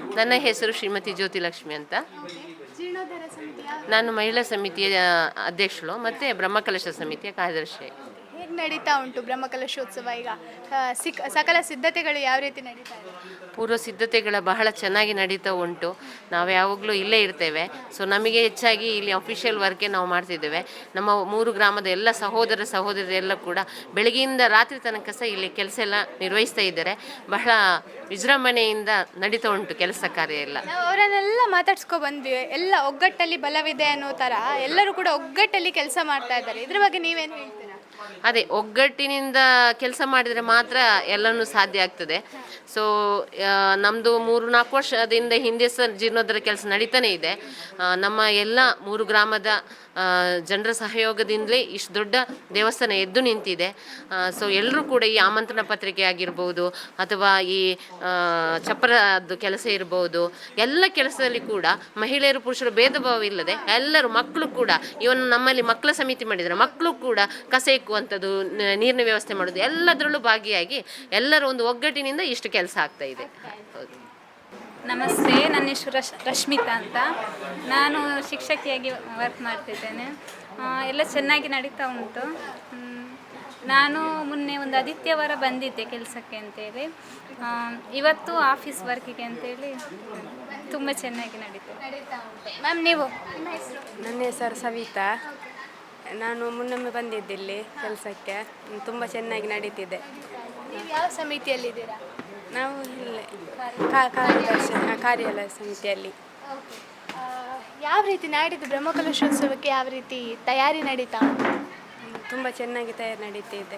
ನನ್ನ ಹೆಸರು ಶ್ರೀಮತಿ ಜ್ಯೋತಿಲಕ್ಷ್ಮಿ ಅಂತ. ನಾನು ಮಹಿಳಾ ಸಮಿತಿಯ ಅಧ್ಯಕ್ಷಳು ಮತ್ತು ಬ್ರಹ್ಮಕಲಶ ಸಮಿತಿಯ ಕಾರ್ಯದರ್ಶಿ. ಹೇಗೆ ನಡೀತಾ ಉಂಟು ಬ್ರಹ್ಮಕಲಶೋತ್ಸವ ಈಗ? ಆ, ಸಿಕ್ ಸಕಲ ಸಿದ್ಧತೆಗಳು ಯಾವ ರೀತಿ ನಡೀತಾ ಇದೆ? ಪೂರ್ವ ಸಿದ್ಧತೆಗಳು ಬಹಳ ಚೆನ್ನಾಗಿ ನಡೀತಾ ಉಂಟು. ನಾವು ಯಾವಾಗಲೂ ಇಲ್ಲೇ ಇರ್ತೇವೆ. ಸೊ ನಮಗೆ ಹೆಚ್ಚಾಗಿ ಇಲ್ಲಿ ಅಫಿಷಿಯಲ್ ವರ್ಕೇ ನಾವು ಮಾಡ್ತಿದ್ದೇವೆ. ನಮ್ಮ ಮೂರು ಗ್ರಾಮದ ಎಲ್ಲ ಸಹೋದರ ಸಹೋದರಿಯರೆಲ್ಲ ಕೂಡ ಬೆಳಗ್ಗೆಯಿಂದ ರಾತ್ರಿ ತನಕ ಸಹ ಇಲ್ಲಿ ಕೆಲಸ ಎಲ್ಲ ನಿರ್ವಹಿಸ್ತಾ ಇದ್ದಾರೆ. ಬಹಳ ವಿಜೃಂಭಣೆಯಿಂದ ನಡೀತಾ ಉಂಟು ಕೆಲಸ ಕಾರ್ಯ ಎಲ್ಲ. ನಾವು ಅವರನ್ನೆಲ್ಲ ಮಾತಾಡ್ಸ್ಕೊ ಬಂದ್ವಿ. ಎಲ್ಲ ಒಗ್ಗಟ್ಟಲ್ಲಿ ಬಲವಿದೆ ಅನ್ನೋ ಥರ ಎಲ್ಲರೂ ಕೂಡ ಒಗ್ಗಟ್ಟಲ್ಲಿ ಕೆಲಸ ಮಾಡ್ತಾ ಇದ್ದಾರೆ. ಇದ್ರ ಬಗ್ಗೆ ನೀವೇನು ಹೇಳ್ತೀರಾ? ಅದೇ ಒಗ್ಗಟ್ಟಿನಿಂದ ಕೆಲಸ ಮಾಡಿದರೆ ಮಾತ್ರ ಎಲ್ಲನೂ ಸಾಧ್ಯ ಆಗ್ತದೆ. ಸೊ ನಮ್ಮದು ಮೂರು ನಾಲ್ಕು ವರ್ಷದಿಂದ ಹಿಂದೆ ಸಹ ಜೀರ್ಣೋದ್ಧರ ಕೆಲಸ ನಡೀತಾನೆ ಇದೆ. ನಮ್ಮ ಎಲ್ಲ ಮೂರು ಗ್ರಾಮದ ಜನರ ಸಹಯೋಗದಿಂದಲೇ ಇಷ್ಟು ದೊಡ್ಡ ದೇವಸ್ಥಾನ ಎದ್ದು ನಿಂತಿದೆ. ಸೊ ಎಲ್ಲರೂ ಕೂಡ ಈ ಆಮಂತ್ರಣ ಪತ್ರಿಕೆ ಆಗಿರ್ಬೋದು ಅಥವಾ ಈ ಚಪ್ಪರದ್ದು ಕೆಲಸ ಇರ್ಬೋದು, ಎಲ್ಲ ಕೆಲಸದಲ್ಲಿ ಕೂಡ ಮಹಿಳೆಯರು ಪುರುಷರು ಭೇದ ಭಾವ ಇಲ್ಲದೆ ಎಲ್ಲರೂ ಮಕ್ಕಳು ಕೂಡ, ಇವನು ನಮ್ಮಲ್ಲಿ ಮಕ್ಕಳ ಸಮಿತಿ ಮಾಡಿದರೆ ಮಕ್ಕಳು ಕೂಡ ಕಸ ಇಕ್ಕುವಂಥದ್ದು ನ- ನೀರಿನ ವ್ಯವಸ್ಥೆ ಮಾಡೋದು ಎಲ್ಲದರಲ್ಲೂ ಭಾಗಿಯಾಗಿ ಎಲ್ಲರೂ ಒಂದು ಒಗ್ಗಟ್ಟಿನಿಂದ ಇಷ್ಟು ಕೆಲಸ ಆಗ್ತಾ ಇದೆ. ಹೌದು. ನಮಸ್ತೆ ನನ್ನ ಹೆಸರು ರಶ್ ರಶ್ಮಿತಾ ಅಂತ. ನಾನು ಶಿಕ್ಷಕಿಯಾಗಿ ವರ್ಕ್ ಮಾಡ್ತಿದ್ದೇನೆ. ಎಲ್ಲ ಚೆನ್ನಾಗಿ ನಡೀತಾ ಉಂಟು. ನಾನು ಮೊನ್ನೆ ಒಂದು ಆದಿತ್ಯವಾರ ಬಂದಿದ್ದೆ ಕೆಲಸಕ್ಕೆ ಅಂತೇಳಿ. ಇವತ್ತು ಆಫೀಸ್ ವರ್ಕಿಗೆ ಅಂತೇಳಿ ತುಂಬ ಚೆನ್ನಾಗಿ ನಡೀತಾ ಉಂಟು. ಮ್ಯಾಮ್ ನೀವು? ನಿಮ್ಮ ಹೆಸರು ನನ್ನ ಹೆಸರು ಸವಿತಾ. ನಾನು ಮುನ್ನೊಮ್ಮೆ ಬಂದಿದ್ದೆ ಇಲ್ಲಿ ಕೆಲಸಕ್ಕೆ. ತುಂಬ ಚೆನ್ನಾಗಿ ನಡೀತಿದೆ. ನೀವು ಯಾವ ಸಮಿತಿಯಲ್ಲಿದ್ದೀರಾ? ನಾವು ಇಲ್ಲೇ ಕಾ- ಕಾರ್ಯದರ್ಶಿ ಕಾರ್ಯಾಲಯ ಸಮಿತಿಯಲ್ಲಿ. ಯಾವ ರೀತಿ ನಾಡಿದ್ದು ಬ್ರಹ್ಮಕಲಶೋತ್ಸವಕ್ಕೆ ಯಾವ ರೀತಿ ತಯಾರಿ ನಡೀತಾ ತುಂಬ ಚೆನ್ನಾಗಿ ತಯಾರಿ ನಡೀತಿದೆ.